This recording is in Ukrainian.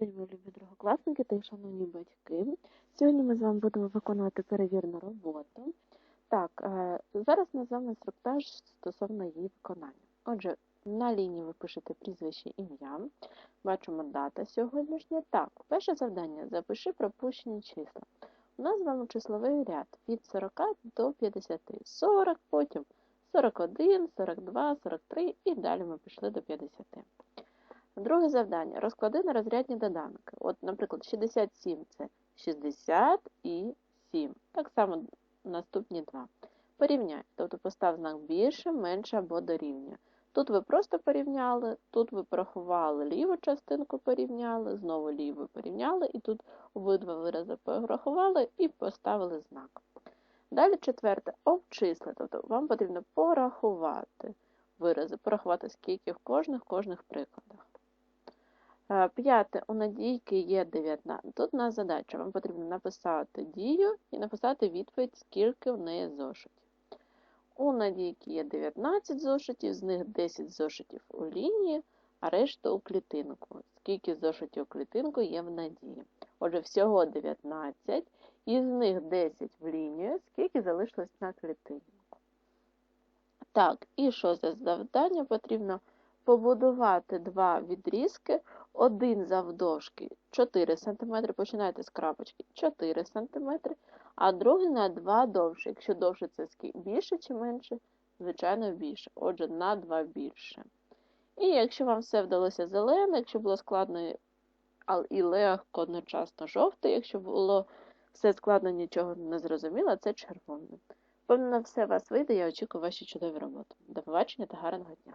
день, мої любі другокласники та й шановні батьки. Сьогодні ми з вами будемо виконувати перевірну роботу. Так, е, зараз назвемо інструктаж стосовно її виконання. Отже, на лінії ви пишете прізвище ім'я, бачимо дата сьогоднішня. Так, перше завдання запиши пропущені числа. У нас з вами числовий ряд від 40 до 50. 40, потім 41, 42, 43 і далі ми пішли до 50. Друге завдання. Розклади на розрядні доданки. От, наприклад, 67 це 60 і 7. Так само наступні два. Порівняй. Тобто постав знак більше, менше або дорівнює. Тут ви просто порівняли, тут ви порахували ліву частинку, порівняли, знову ліву порівняли, і тут обидва вирази порахували і поставили знак. Далі четверте обчисли. Тобто вам потрібно порахувати вирази, порахувати, скільки в кожних кожних прикладах. Е, П'яте, у надійки є 19. Тут у нас задача. Вам потрібно написати дію і написати відповідь, скільки в неї зошитів. У надійки є 19 зошитів, з них 10 зошитів у лінії, а решта у клітинку. Скільки зошитів у клітинку є в надії. Отже, всього 19, із них 10 в лінію, скільки залишилось на клітинку. Так, і що за завдання потрібно? побудувати два відрізки, один завдовжки 4 см, починайте з крапочки 4 см, а другий на 2 довше. Якщо довше це більше чи менше, звичайно більше. Отже, на 2 більше. І якщо вам все вдалося зелене, якщо було складно і легко одночасно жовте, якщо було все складно, нічого не зрозуміло, це червоне. Певно, все вас вийде, я очікую ваші чудові роботи. До побачення та гарного дня!